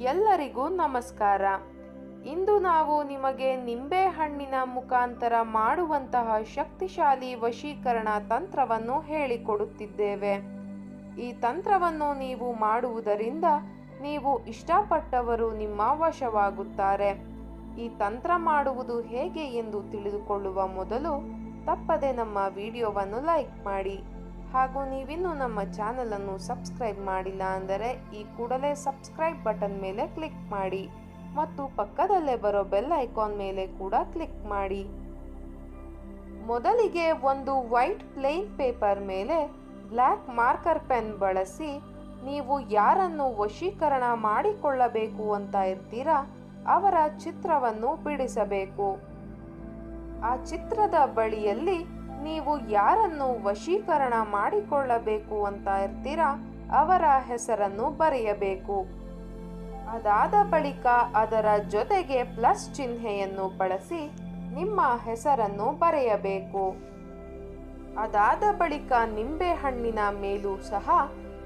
ಎಲ್ಲರಿಗೂ ನಮಸ್ಕಾರ. ಇಂದು ನಾವು ನಿಮಗೆ ನಿಂಬೆ ಹಣ್ಣಿನ ಮುಖಾಂತರ ಮಾಡುವಂತಹ ಶಕ್ತಿಶಾಲಿ ವಶೀಕರಣ ತಂತ್ರವನ್ನು ಹೇಳಿಕೊಡುತ್ತಿದ್ದೇವೆ. ಈ ತಂತ್ರವನ್ನು ನೀವು ಮಾಡುವುದರಿಂದ ನೀವು ಇಷ್ಟಪಟ್ಟವರು ನಿಮ್ಮ ವಶವಾಗುತ್ತಾರೆ. ಈ ತಂತ್ರ ಮಾಡುವುದು ಹೇಗೆ ಎಂದು ತಿಳಿದುಕೊಳ್ಳುವ ಮೊದಲು ತಪ್ಪದೆ ನಮ್ಮ ವಿಡಿಯೋವನ್ನು ಲೈಕ್ ಮಾಡಿ. ಹಾಗೂ ನೀವಿನ್ನೂ ನಮ್ಮ ಚಾನಲನ್ನು ಸಬ್ಸ್ಕ್ರೈಬ್ ಮಾಡಿಲ್ಲ ಅಂದರೆ ಈ ಕೂಡಲೇ ಸಬ್ಸ್ಕ್ರೈಬ್ ಬಟನ್ ಮೇಲೆ ಕ್ಲಿಕ್ ಮಾಡಿ ಮತ್ತು ಪಕ್ಕದಲ್ಲೇ ಬರೋ ಬೆಲ್ ಐಕಾನ್ ಮೇಲೆ ಕೂಡ ಕ್ಲಿಕ್ ಮಾಡಿ. ಮೊದಲಿಗೆ ಒಂದು ವೈಟ್ ಪ್ಲೇನ್ ಪೇಪರ್ ಮೇಲೆ ಬ್ಲ್ಯಾಕ್ ಮಾರ್ಕರ್ ಪೆನ್ ಬಳಸಿ ನೀವು ಯಾರನ್ನು ವಶೀಕರಣ ಮಾಡಿಕೊಳ್ಳಬೇಕು ಅಂತ ಇರ್ತೀರಾ ಅವರ ಚಿತ್ರವನ್ನು ಬಿಡಿಸಬೇಕು. ಆ ಚಿತ್ರದ ಬಳಿಯಲ್ಲಿ ನೀವು ಯಾರನ್ನು ವಶೀಕರಣ ಮಾಡಿಕೊಳ್ಳಬೇಕು ಅಂತ ಇರ್ತೀರಾ? ಅವರ ಹೆಸರನ್ನು ಬರೆಯಬೇಕು. ಅದಾದ ಬಳಿಕ ಅದರ ಜೊತೆಗೆ ಪ್ಲಸ್ ಚಿಹ್ನೆಯನ್ನು ಬಳಸಿ ನಿಮ್ಮ ಹೆಸರನ್ನು ಬರೆಯಬೇಕು. ಅದಾದ ಬಳಿಕ ನಿಂಬೆ ಹಣ್ಣಿನ ಮೇಲೂ ಸಹ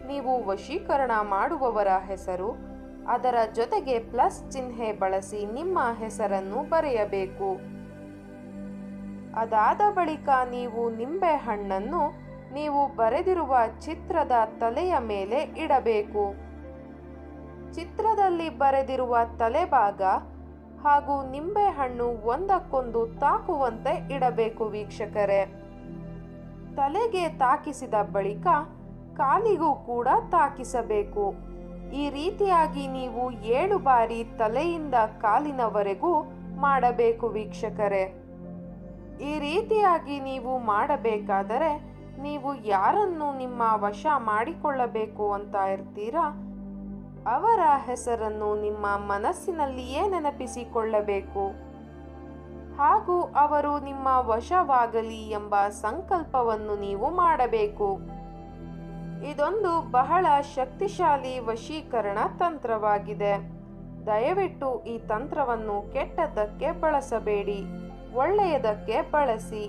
ನೀವು ವಶೀಕರಣ ಮಾಡುವವರ ಹೆಸರು, ಅದರ ಜೊತೆಗೆ ಪ್ಲಸ್ ಚಿಹ್ನೆ ಬಳಸಿ ನಿಮ್ಮ ಹೆಸರನ್ನು ಬರೆಯಬೇಕು. ಅದಾದ ಬಳಿಕ ನೀವು ನಿಂಬೆ ಹಣ್ಣನ್ನು ನೀವು ಬರೆದಿರುವ ಚಿತ್ರದ ತಲೆಯ ಮೇಲೆ ಇಡಬೇಕು. ಚಿತ್ರದಲ್ಲಿ ಬರೆದಿರುವ ತಲೆಭಾಗ ಹಾಗೂ ನಿಂಬೆ ಹಣ್ಣು ಒಂದಕ್ಕೊಂದು ತಾಕುವಂತೆ ಇಡಬೇಕು ವೀಕ್ಷಕರೇ. ತಲೆಗೆ ತಾಕಿಸಿದ ಬಳಿಕ ಕಾಲಿಗೂ ಕೂಡ ತಾಕಿಸಬೇಕು. ಈ ರೀತಿಯಾಗಿ ನೀವು ಏಳು ಬಾರಿ ತಲೆಯಿಂದ ಕಾಲಿನವರೆಗೂ ಮಾಡಬೇಕು ವೀಕ್ಷಕರೇ. ಈ ರೀತಿಯಾಗಿ ನೀವು ಮಾಡಬೇಕಾದರೆ ನೀವು ಯಾರನ್ನು ನಿಮ್ಮ ವಶ ಮಾಡಿಕೊಳ್ಳಬೇಕು ಅಂತ ಇರ್ತೀರಾ? ಅವರ ಹೆಸರನ್ನು ನಿಮ್ಮ ಮನಸ್ಸಿನಲ್ಲಿಯೇ ನೆನಪಿಸಿಕೊಳ್ಳಬೇಕು. ಹಾಗೂ ಅವರು ನಿಮ್ಮ ವಶವಾಗಲಿ ಎಂಬ ಸಂಕಲ್ಪವನ್ನು ನೀವು ಮಾಡಬೇಕು. ಇದೊಂದು ಬಹಳ ಶಕ್ತಿಶಾಲಿ ವಶೀಕರಣ ತಂತ್ರವಾಗಿದೆ. ದಯವಿಟ್ಟು ಈ ತಂತ್ರವನ್ನು ಕೆಟ್ಟದ್ದಕ್ಕೆ ಬಳಸಬೇಡಿ. ಒಳ್ಳೆಯದಕ್ಕೆ ಬಳಸಿ.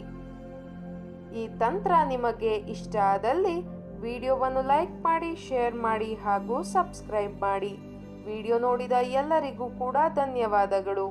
ಈ ತಂತ್ರ ನಿಮಗೆ ಇಷ್ಟ ಆದಲ್ಲಿ ವಿಡಿಯೋವನ್ನು ಲೈಕ್ ಮಾಡಿ, ಶೇರ್ ಮಾಡಿ ಹಾಗೂ ಸಬ್ಸ್ಕ್ರೈಬ್ ಮಾಡಿ. ವಿಡಿಯೋ ನೋಡಿದ ಎಲ್ಲರಿಗೂ ಕೂಡ ಧನ್ಯವಾದಗಳು.